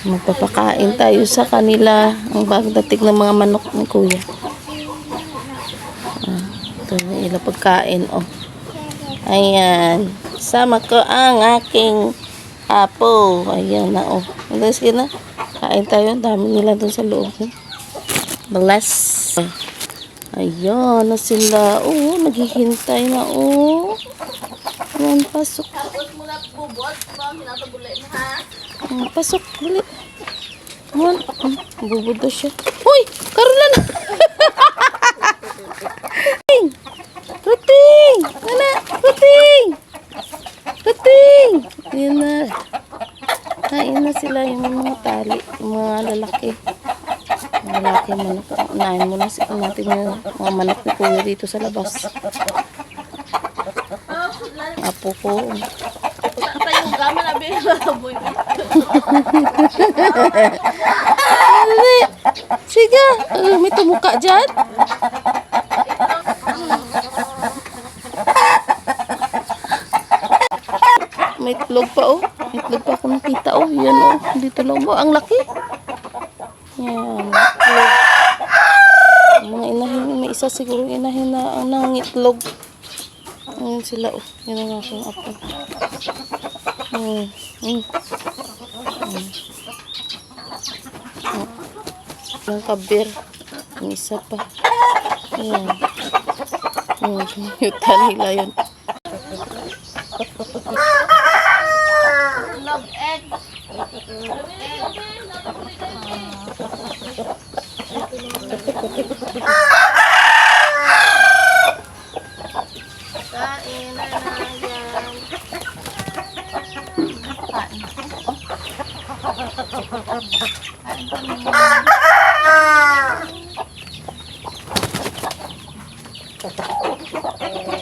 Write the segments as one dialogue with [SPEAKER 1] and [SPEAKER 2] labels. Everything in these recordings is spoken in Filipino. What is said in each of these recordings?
[SPEAKER 1] Magpapakain tayo sa kanila ang bagdating ng mga manok ni kuya. Ah, ito na ila pagkain, oh. Ayan. Sama ko ang aking apo. Ayan na, oh. Alas na. Kain tayo. Ang dami nila dun sa loob. eh. Bless. Ayan na sila. Oh, naghihintay na, oh. Ayan, pasok. Hmm, pasok. Dali. Ayan. Hmm, bubod na siya. Uy! Karla na! Ruting! Ruting! Wala! Ruting! Ruting! Ayan na. Kain na sila yung mga tali. Yung mga lalaki. Mga lalaki manok. Unahin mo na si natin yung mga manok ni Kuya dito sa labas. Apo ko. Dali. Sige. Uh, may tumuka dyan. May itlog pa oh. May itlog pa ako nakita oh. Yan oh. Dito lang oh. Ang laki. Yan. Itlog. Mga inahin. May isa siguro inahin na ang nangitlog. Ayan sila oh. Yan ang aking apo. Hmm. Oh. Ang kabir. Ang isa pa. Ayan. Hmm. Yutan nila yun. Kain Thank you.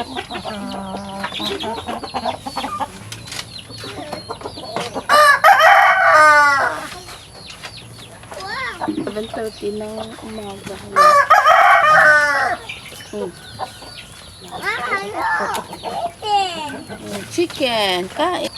[SPEAKER 1] 7.30 ng umaga. Hmm. Chicken, kain.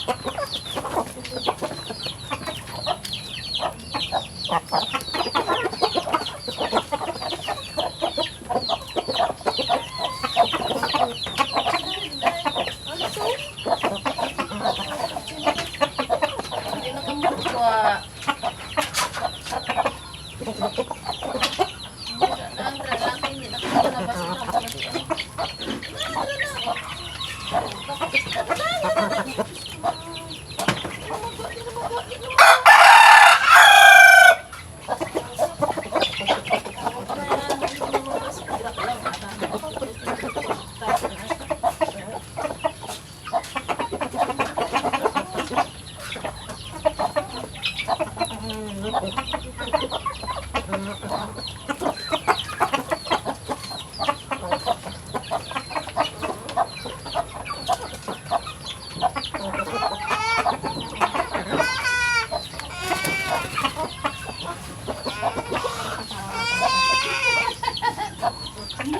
[SPEAKER 1] Na,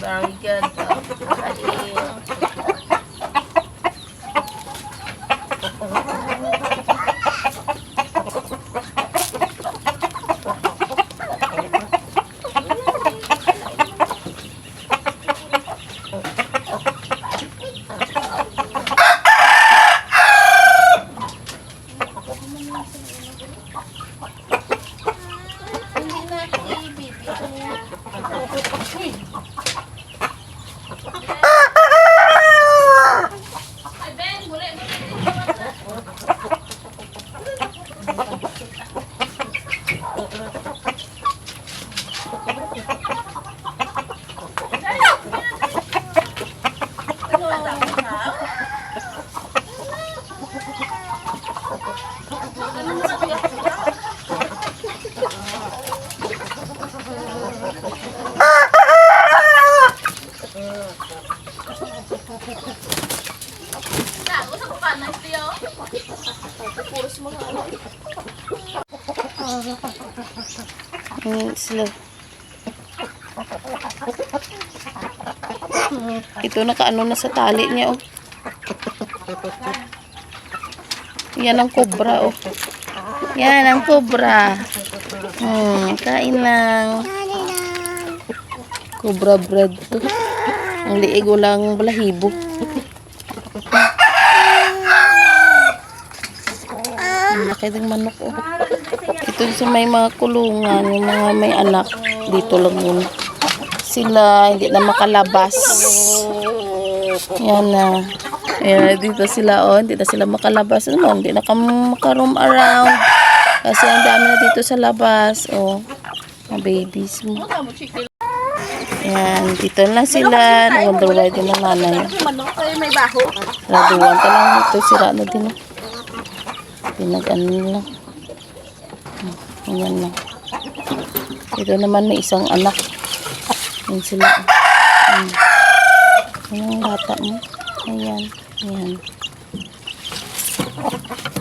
[SPEAKER 1] very good. Kain. Hindi na i-video. Hmm, sila. Ito nakaano na sa tali niya oh. Yan ang cobra oh. Yan ang cobra. Hmm, kain lang. Cobra bread to. Ang liig lang balahibo. Ang laki ng manok oh. Ito sa may mga kulungan, yung mga may anak, dito lang yun. Sila hindi na makalabas. Yan na. Ayan, dito sila oh, hindi na sila makalabas. Ano, hindi na kami makaroam around. Kasi ang dami na dito sa labas. Oh, mga babies mo. Yan, dito lang sila. Wonder why din ng nanay. Raduan ka lang ito. Sira na din. oh. Pinag-ano lang. Ayan lang. Ito naman may isang anak. Yan sila. Ayan ang bata mo. Ayan. Ayan.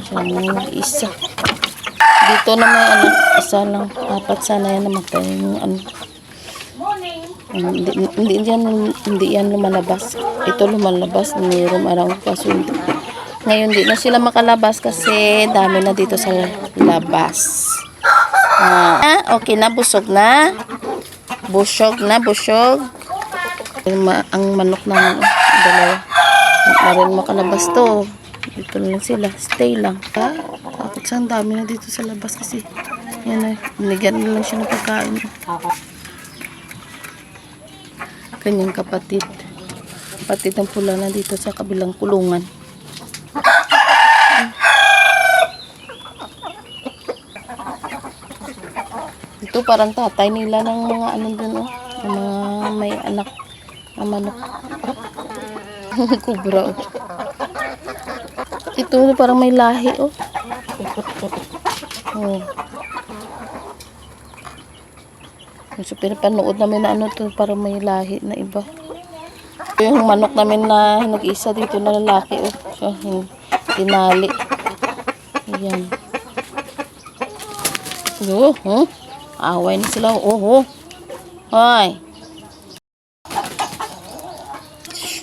[SPEAKER 1] Siya na isa. Dito na may anak. Isa lang. Dapat sana yan namatay. Yung ano. Hindi, hindi, yan, hindi yan lumalabas. Ito lumalabas. Mayroon around kaso hindi. Ngayon di na sila makalabas kasi dami na dito sa labas. Ah, okay na, busog na. Busog na, busog. Ang, ma- ang manok namin, oh, dalawa. Hindi na rin makalabas to. Dito na lang sila, stay lang. Ah, takot sa ang dami na dito sa labas kasi. Yan na, binigyan na lang siya ng pagkain. Kanyang kapatid. Kapatid ng pula na dito sa kabilang kulungan. Ito parang tatay nila ng mga ano dun oh. Ng mga may anak na manok. Kubra oh. Ito parang may lahi oh. Oh. So, pinapanood namin na ano to parang may lahi na iba. Yung manok namin na nag-isa dito na lalaki oh. So, tinali. Ayan. Oh, huh? Away na sila. Oh, oh. Hoy.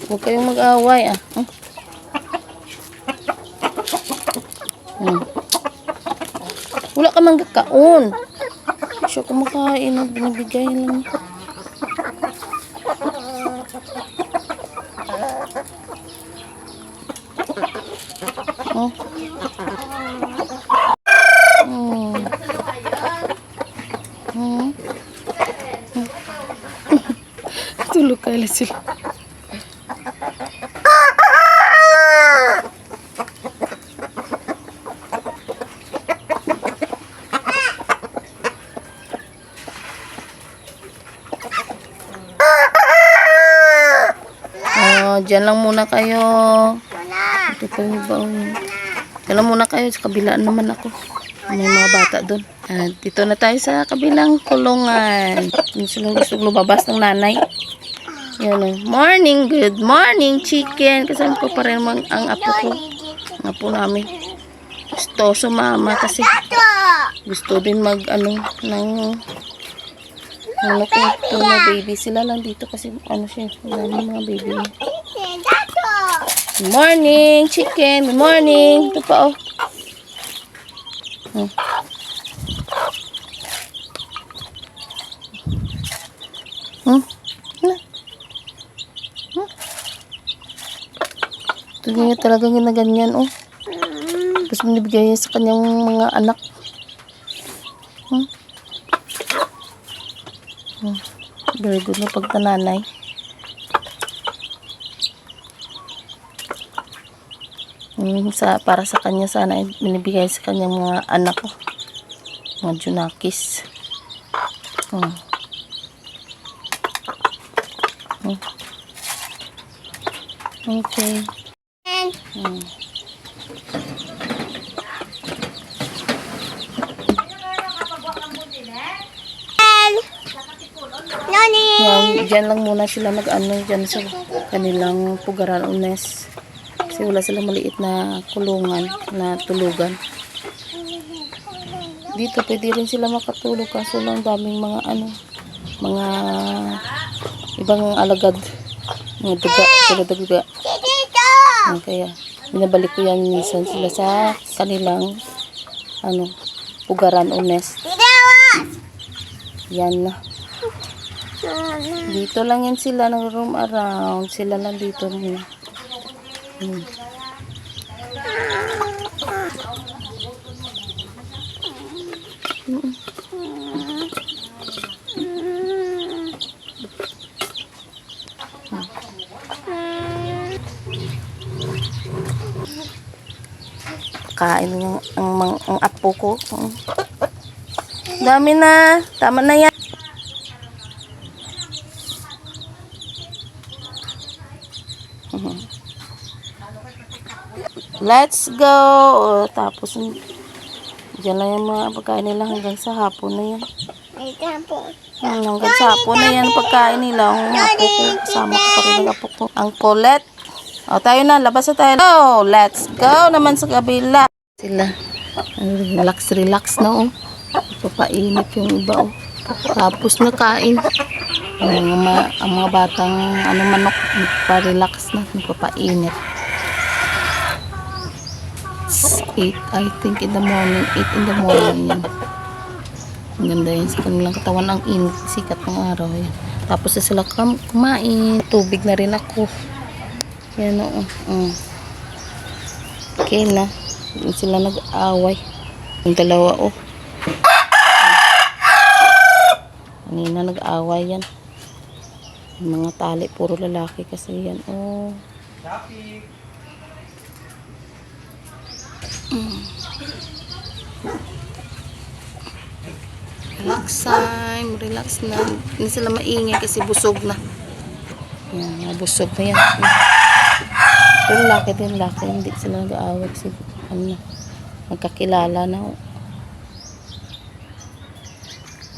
[SPEAKER 1] Huwag kayong mag-away, ah. Hmm? Hmm. Wala ka mang kakaon. Siya kumakain. ah, Binibigay lang. Oh. Hmm. Hmm. Tulog kaya sila. Oh, dyan lang muna kayo. Ito pa yung baon. Lang muna kayo. Sa kabilaan naman ako. May mga bata doon. At dito na tayo sa kabilang kulungan. Silang gusto lumabas ng nanay. Yan o. Morning, good morning, chicken. Kasama ko pa rin ang, ang apo ko. Ang apo namin. Gusto sumama kasi gusto din mag ano ng ano ko ito na baby sila lang dito kasi ano siya wala na mga baby. Good morning chicken good morning ito pa oh Hmm. Hmm? Ano? Hmm? Ito niya talagang ginaganyan oh. Tapos binibigay niya sa kanyang mga anak. Hmm? Hmm. Very good na pagtananay. Hmm, sa, para sa kanya sana ay binibigay sa kanyang mga anak ko. Mga junakis. Hmm. Hmm. Okay. Hmm. Yan, dyan lang muna sila nag-ano dyan sa kanilang pugaran unes. Kasi wala silang maliit na kulungan na tulugan. dito pwede rin sila makatulog kaso lang daming mga ano, mga ibang alagad. Mga duga, duga. Ah, Kaya binabalik ko yan minsan sila sa kanilang ano, pugaran o nest. Yan na. Dito lang yan sila nag roam around. Sila lang dito muna. Hmm. Kain ng ang, ang, ang apo ko. Hmm. Dami na. Tama na yan. Mhm. Let's go! O, tapos, dyan lang yung mga pagkain nila hanggang sa hapon na yan. Hmm, hanggang sa hapon na yan pagkain nila. Ang apo ko, kasama ko pa rin ang apo ko. Ang Colette. O, tayo na. Labas na tayo. Oh, let's go naman sa kabila. Sila. Relax, relax na, oh. Papainit yung iba, oh. Tapos na kain. Ang mga, ang mga batang ano manok, nagpa-relax na, nagpapainit. It's 8, I think in the morning, 8 in the morning yan. Ang ganda yan sa kanilang katawan, ang init, sikat ng araw yan. Tapos na sila kum- kumain, tubig na rin ako. Yan o. Mm. Okay na. Hindi sila nag-away. Yung dalawa oh. Kanina nag-away yan. Yung mga tali, puro lalaki kasi yan. Oh. Mm. Relax time. Relax na. Hindi sila maingay kasi busog na. Yan, busog na yan. Pero laki din, laki. Hindi sila nag-aaway kasi ano magkakilala na. oh.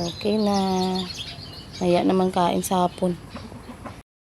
[SPEAKER 1] Okay na. Kaya naman kain sa hapon.